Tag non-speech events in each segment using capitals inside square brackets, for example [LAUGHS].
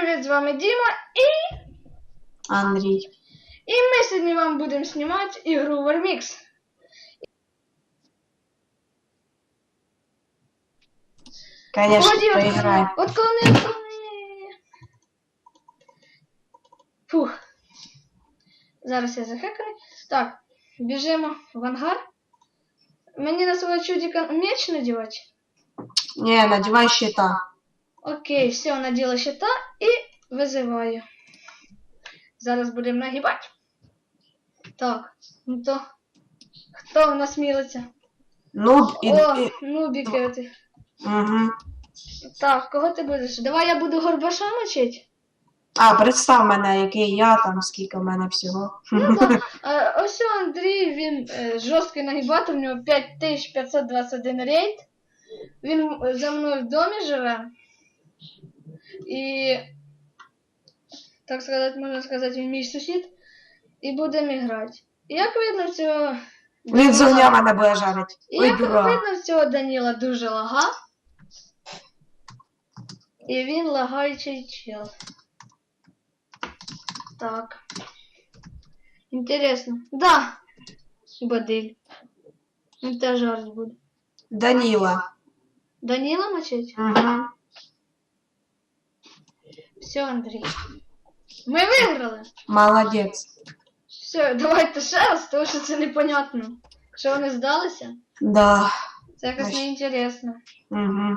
привіт, з вами Діма, і, Андрій. і ми сьогодні вам будемо знімати ігру Warmix. Конечно, поиграем. коли- От коли не. Фух. Зараз я захекаю. Так, біжимо в ангар. Мені на свого чудика меч надівати? Не, надевай щита. Окей, все, наділа щита і визиваю. Зараз будемо нагибати. Так, ну то. Хто в нас мілиться? Ну, і, О, нубіки оті. угу. Так, кого ти будеш? Давай я буду горбаша мочить. А, представ мене, який я там, скільки в мене всього. Ну [LAUGHS] так, е, ось Андрій, він е, жорсткий нагибатор, у нього 5521 рейд. Він е, за мною в домі живе. І, так сказати, можна сказати, він мій сусід. І будемо грати. І Як видно, цього. Він з огня мене буде жарити. І Ой, як дурак. видно, в цього Даніла дуже лага. І він лагаючий чел. Так. Інтересно. Да. Бадиль. Він теж жарт буде. Даніла. Даніла мочить? Угу. Все, Андрій. Ми виграли. Молодець. Все, давайте ще раз, тому що це непонятно. Що вони здалися? Да. Це якось Ось. неінтересно. Угу.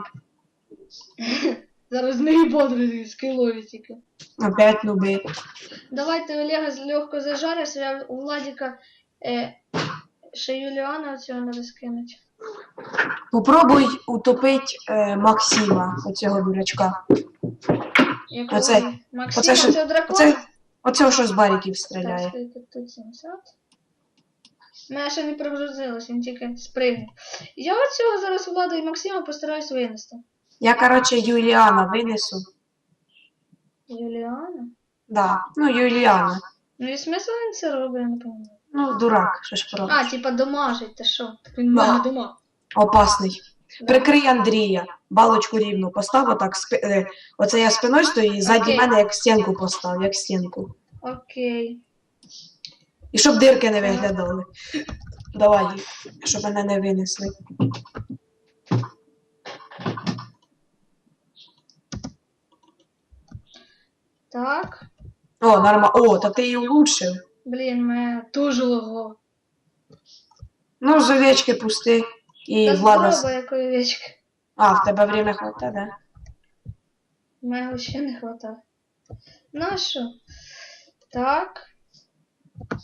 Зараз не бодри скилові тільки. Опять нуби. Давайте Олега легко зажарюся, я у Владіка е, ще Юліана цього не скинуть. Попробуй утопить е, Максима, оцього дурачка. Як Оцей-? Максима, оце цього дракона? Оце, оцього, що з бариків Так, стріляє. скільки тут 70. Мене ще не прогрузилось, він тільки спригнув. Я от цього зараз Влада і Максима постараюсь винести. Я, короче, Юліана винесу. Юліана? Да. Ну, Юліана. Ну і смисл він це робить, я не пам'ятаю. Ну, дурак, що ж про. А, типа домажить, ти що? Так він Да. дома. Опасний. Прикрий Андрія. Балочку рівну постав, отак. Спи... е, Оце я спиною стою і ззаді Окей. мене як стінку постав, як стінку. Окей. І щоб дирки не виглядали. Давай, щоб мене не винесли. Так. О, норма. О, та ти її улучшив. Блін, мене дуже лого. Ну, з овечки пусти. І Та влада. здорово. А, в тебе время хватає, да? Мого ще не хватає. Ну що? Так.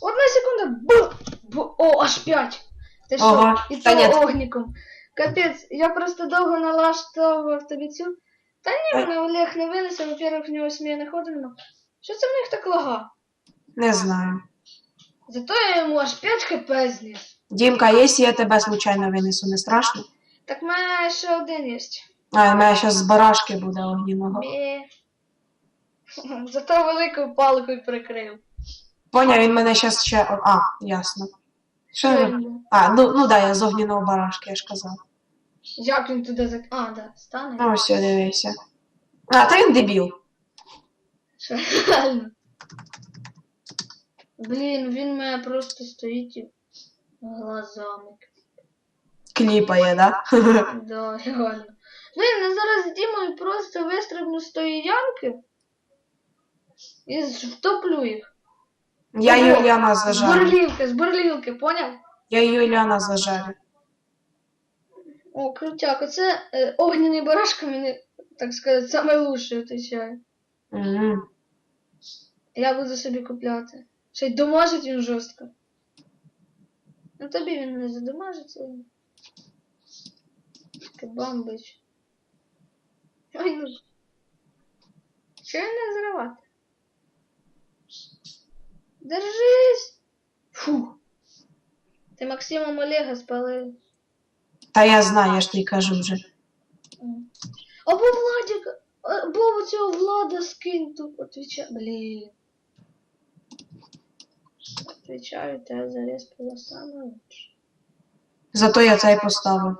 Одна секунда. Бу! Бу! О, аж п'ять. Ти що? Ага, І та це ні. огніком. Капець, я просто довго налаштовував тобі цю. Та ні, мене Олег не винесе, во-первых, в нього смія не ходимо. Що це в них так лага? Не знаю. Зато я йому аж 5 хп зніс. Дімка, якщо я тебе случайно винесу, не страшно? Так в мене ще один є. А, у мене зараз з барашки буде огніного. [LAUGHS] Зато великою палкою прикрив. Поняв, він мене зараз ще. А, ясно. Що? Він-? А, ну, ну да, я з огняного барашки, я ж казав. Як він туди зак... А, да, стане. Ну, все, дивися. А, та він дебіл. Реально. Блін, він мене просто стоїть і глазами. Кліпає, да? [LAUGHS] Да, реально. Блін, я зараз з Дімою просто вистрибну з тої ямки і втоплю їх. Я Юліана З зажарю. бурлівки, з бурлівки, поняв? Я Юліана зажарю. О, крутяк, оце е, огняний барашка мені, так сказати, саме лучше. Угу. Я буду собі купляти. Ще й домажить він жорстко. Ну тобі він не задомажиться. Бамбич. Ой, ну. Що не зривати? Держись! Фу. Ти Максимом Олега спалив. Та я знаю, я ж тобі кажу вже. Або Владик, або цього Влада скинь тут, отвечай. Блін. Отвечаю, тебе залез було саме лучше. Зато я цей поставив.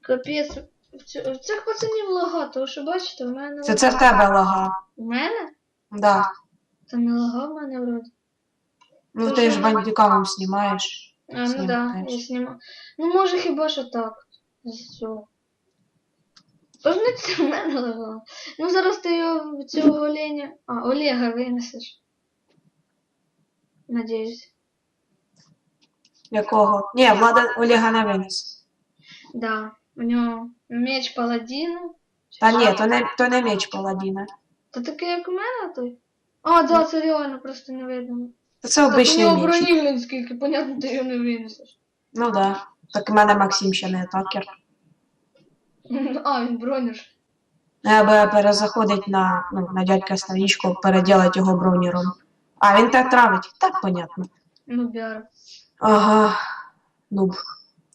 Капець. в, цю- в цих пацанів лага, тому що бачите, в мене. Це це в тебе лага. В мене? Да. Та не лага в мене вроді. Ну ти ж бандикамом знімаєш. А, ну да, я знімаю. Ну може хіба що так. З цього. Тож не це в мене лага. Ну зараз ти його цього оленя. А, Олега винесеш. Надіюсь. Якого? Ні, влада Олега не винес. Да. У нього меч паладіна. Та ні, то не, то не меч паладіна. Та такий, як у мене той. А, да, це реально просто не видно. Та це Так у нього меч. броні, скільки, понятно, ти його не винесеш. Ну да. Так в мене Максим ще не атакер. [LAUGHS] А, він бронюш. Треба перезаходить на, ну, на дядька Ставічко, переділати його броніром. А, він так травить. Так, понятно. Ну, біар. Ага. Нуб.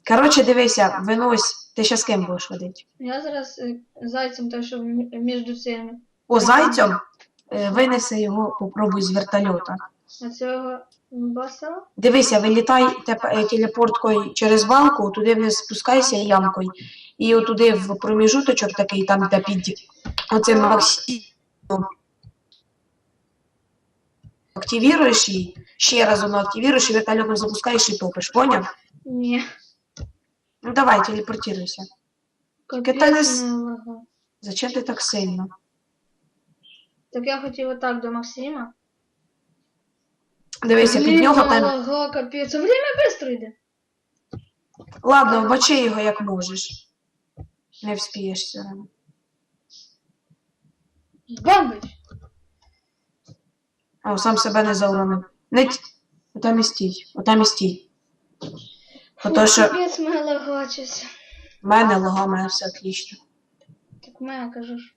Коротше, дивися, винось. Ти ще з ким будеш водити? Я зараз е, зайцем той, що між цими. О, зайцем е, винеси його, попробуй з вертольота. А цього баса. Дивися, вилітай теп- е, телепорткою через балку, туди вниз спускайся ямкою. І отуди в проміжуточок такий, там де під оцим Максимом. Активіруєш її, ще раз воно активіруєш і вертольотом запускаєш і топиш, поняв? Ні. Ну давай, телепортируйся. Капець та не с-. Зачем ти так сильно? Так я хотів отак до Максима. Дивися, під Блін, нього там. Лага, капець. А время швидко йде. Ладно, вбачи його як можеш. Не вспієш все одно. Бомбить. А, сам себе не зауронив. Не т... Отам і стій. Отам і стій. Ото що Капець мене лагачиться. в мене лога, в мене все отлично. Так мене кажеш.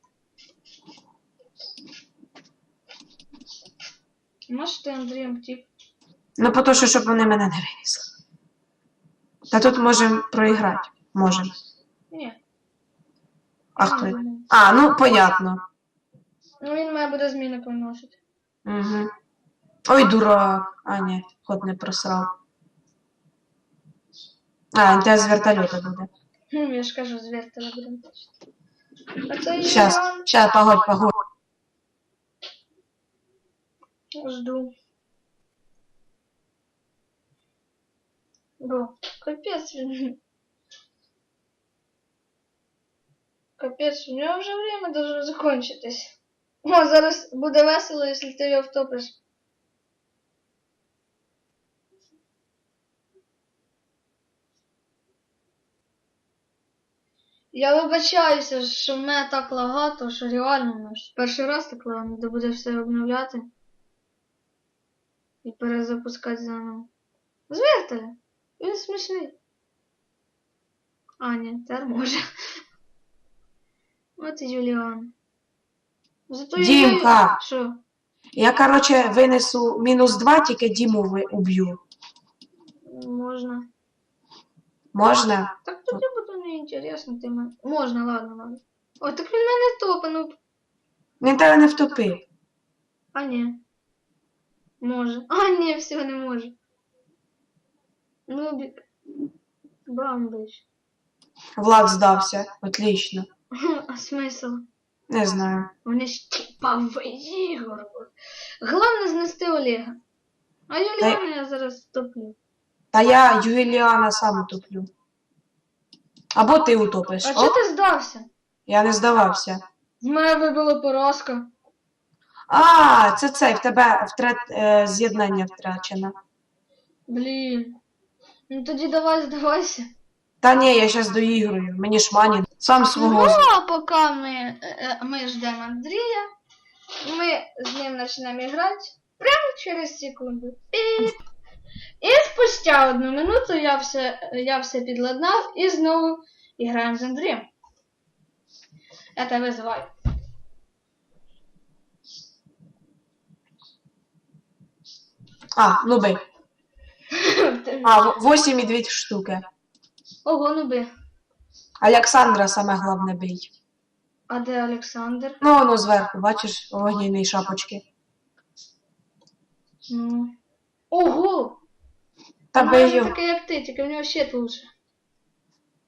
Може ти Андрієм втік? Ну, по то, що щоб вони мене не винесли. Та тут можемо проіграти. Можемо. Ні. А хто? А, ну понятно. Ну він має буде зміни приносити. Угу. Ой, дурак. А, ні, ход не просрав. А, він тебе з вертольота буде. Хм, я ж кажу, з вертола будемо точно. А це Щас, Іван. щас, погодь, погодь. Жду. Бо, капець він. [LAUGHS] Капець, у нього вже время должно закончитись. О, зараз буде весело, якщо ти його втопиш. Я вибачаюся, що в мене так лагато, що реально ну, перший раз так лагано, де буде все обновляти. І перезапускати заново. Звертали. Він смішний. А, ні, тепер може. [LAUGHS] От і Юліан. Зато я- Дімка! Що? Я, короче, винесу мінус два, тільки Діму ви- уб'ю. Можна. Можна? Так тоді буде неінтересно, ти мене. Можна, ладно, ладно. О, так він мене топанув. Він тебе не втопив. А ні. Може. А, ні, все не може. Нубік. Бамбич. Влад здався. Отлично. [LAUGHS] А смисл? Не знаю. Вони ж типа ігор. Головне знести Олега. А Юліана я зараз топлю. Та я Юліана сам утоплю. Або ти утопиш. А О, чого ти здався? я не здавався. В мене вибила поразка. А, це цей, в тебе втрат, е, з'єднання втрачено. Блін. Ну тоді давай здавайся. Та ні, я зараз доіграю. Мені ж мані. Сам свого. Ну, а поки ми, е, е, ми ждемо Андрія, ми з ним почнемо грати прямо через секунду. І, і спустя одну минуту я все, я все підладнав і знову граємо з Андрієм. Я тебе визиваю. А, ну бий. [LAUGHS] А, 8,2 штуки. Ого, ну би. Олександра саме головне бий. А де Олександр? Ну, воно зверху, бачиш, у вогняної шапочки. Ну. Ого! Та бий його. такий, як ти, тільки в нього щит лучше.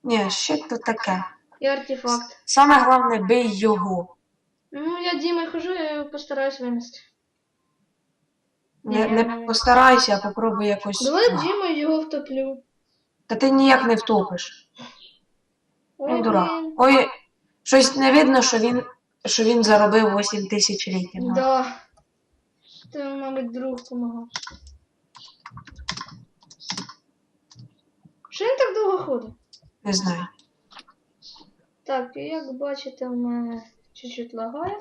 Ні, ще то таке. і артефакт. Саме головне, бий його. Ну, я Дімою хожу, я його постараюсь винести. Не, не постарайся, а попробуй якось. Давай Дімою його втоплю. Та ти ніяк не втопиш. Ну, дурак. Ой, щось не видно, що він, що він заробив 8 тисяч рейтингу. Да. Ти, мабуть, друг помагав. Що він так довго ходить? Не знаю. Так, і як бачите, в мене чуть-чуть лагає.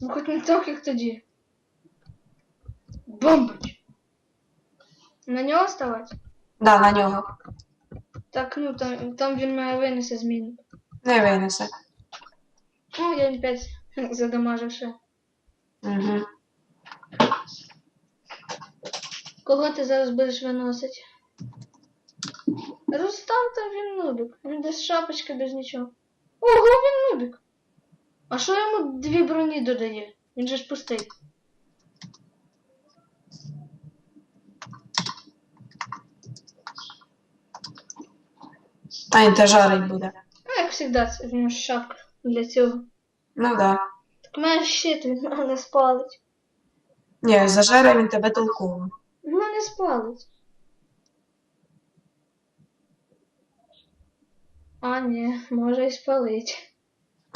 Ну хоч не так, як тоді. Бомбить! На нього ставати? Да, на нього. Так, ну там, там він має винесе зміну. Не винесе. Ну, я 5 [LAUGHS] задамажив ще. Угу. Кого ти зараз будеш виносити? Рустам там він нубик. Він без шапочки, без нічого. Ого, він нубик. А що йому дві броні додає? Він же ж пустий. А він те жарить буде. Ну, як завжди, це в нього шапка для цього. Ну да. Так мене щит він не спалить. Ні, зажере він тебе толково. Ну, не спалить. А, ні, може і спалить.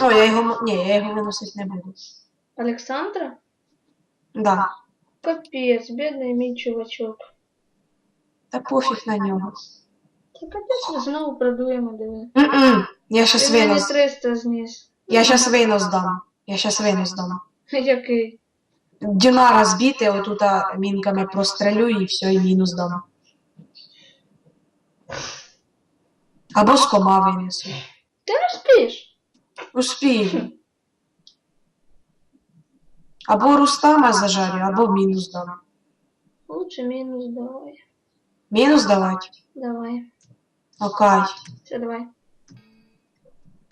О, я його. Ні, я його виносити не буду. Олександра? Да. Капець, бідний мій чувачок. Та пофіг на нього. Капець знову продуємо, диви. М-м. Я щас Ти мені винос. 300 зніс. Я щас винос дам. Я щас винос дам. [LAUGHS] Який? Дюнара збити, отута мінками прострелю і все, і мінус дам. Або з кома винесу. Ти не спиш? Успію. Або Рустама зажарю, або мінус дам. Лучше мінус давай. Мінус давати? Давай. Окей. Все, давай.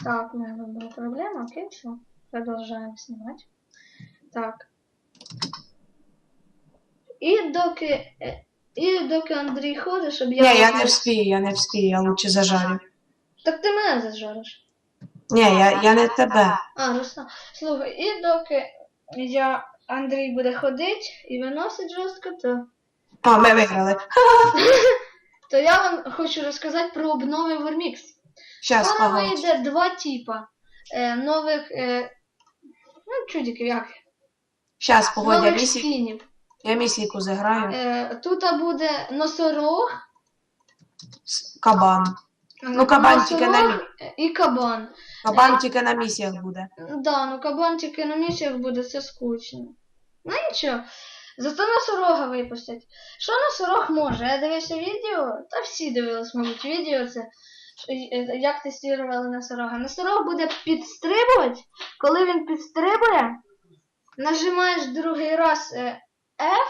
Так, у меня была проблема, окей, все. Продолжаем снимать. Так. І доки, і доки Андрій ходить, щоб я... Ні, я не вспію, я не вспію, я лучше зажарю. Так ти мене зажариш. Ні, я, я не тебе. А, Руслан. Слухай, і доки я Андрій буде ходити і виносить жорстко, то, О, ми виграли. [LAUGHS] то я вам хочу розказати про обнови Скоро погодь. вийде два типа е, нових е, ну, чудиків, як? Щас, погодь, я, нових місі... скінів. я місійку заграю. Е, тут буде носорог, С- Кабан. Ну, кабан тільки на носорог і кабан. Кабан тільки на місіях буде. Да, ну кабан тільки на місіях буде, це скучно. Ну нічого. Зато носорога випустять. Що носорог може? Я дивився відео, та всі дивились, мабуть, відео це. е, Як тестували носорога. Носорог буде підстрибувати. Коли він підстрибує, нажимаєш другий раз е, F,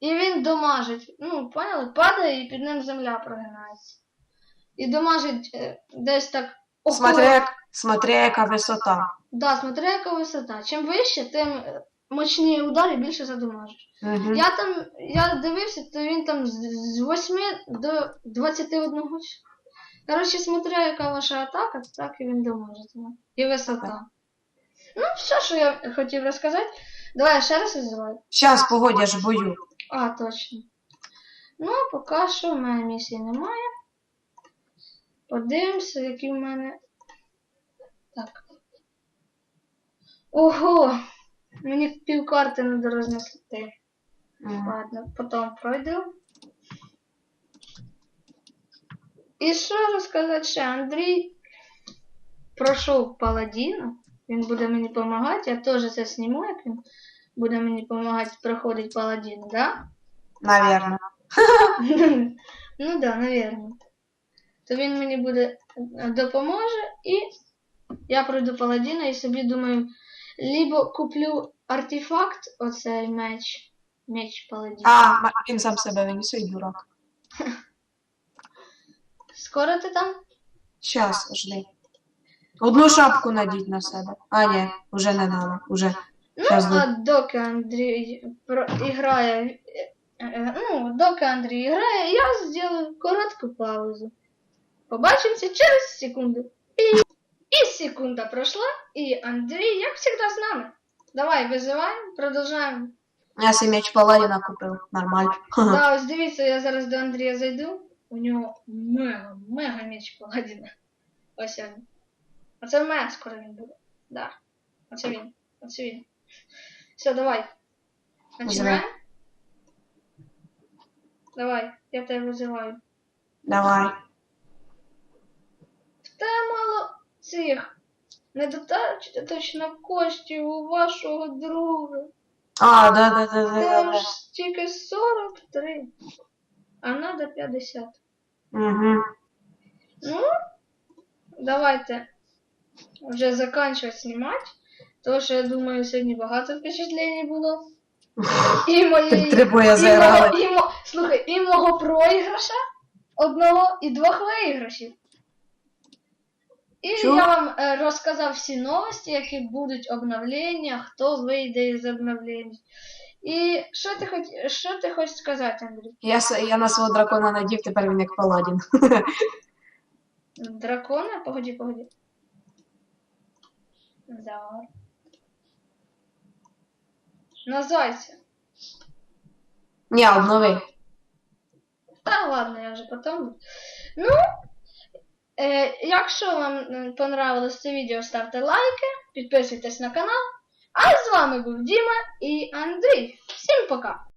і він домажить. Ну, поняли? Падає і під ним земля прогинається. І домажить е, десь так. Смотри, смотри, яка висота. Да, смотри, яка висота. Чим вище, тим е, мощніше удар і більше задумажиш. Угу. Я там, я дивився, то він там з, з 8 до 21. Коротше, смотря яка ваша атака, так і він доможе. І висота. Ну, все, що я хотів розказати. Давай я ще раз визиваю. Щас, погодь, я ж бою. А, точно. Ну, поки що в мене місії немає. Подивимося, які в мене. Так. Ого! Карти надо рознесли. М. Ладно, потім пройду. І що розказати ще? Андрій пройшов паладіна. Він буде мені допомагати. Я теж це зніму, як він буде мені допомагати проходити паладіна, да? Навірно. [LAUGHS] ну да, наверное. То він мені буде е, допоможе і я пройду паладіна і собі думаю, либо куплю артефакт, оцей меч, меч паладіна. А, він сам себе винесе, й дурак. [LAUGHS] Скоро ти там? Щас, жди. Одну шапку надіть на себе. А, ні, уже не надо. Уже. Ну, Щас а доки Андрій про... грає, е, е, ну, доки Андрій грає, я зроблю коротку паузу. Побачимося через секунду. І... секунда прошла, и Андрей, як всегда, с нами. Давай, вызываем, продолжаем. Я собі м'яч паладіна купив. Нормально. Ха-ха. Да, [LAUGHS] ось дивіться, я зараз до Андрія зайду. У нього мега, мега меч паладіна. Ось він. Оце в мене скоро він буде. Да. Оце він. Оце він. Все, давай. Починаємо? Давай, я тебе визиваю. Давай. В те мало цих. Недостаточно коштів у вашого друга. А, да, да, да, да, да, Там да. ж тільки 43. А надо 50. Угу. Ну, давайте вже заканчивать снимать. Тому що я думаю, сьогодні багато впечатлень було. І моєї... Три бої і мого- і мо- Слухай, і мого проіграша одного, і двох виграшів. І Чого? я вам е, розказав всі новості, які будуть обновлення, хто вийде із обновлень. І що ти хоч, що ти хочеш сказати, Андрій? Я, с- я на свого дракона надів, тепер він як паладін. Дракона? Погоди, погоди. Да. На зайця. Ні, обнови. Та ладно, я вже потім. Ну, якщо вам понравилось це відео, ставте лайки, підписуйтесь на канал. А з вами був Діма і Андрій. Всім пока!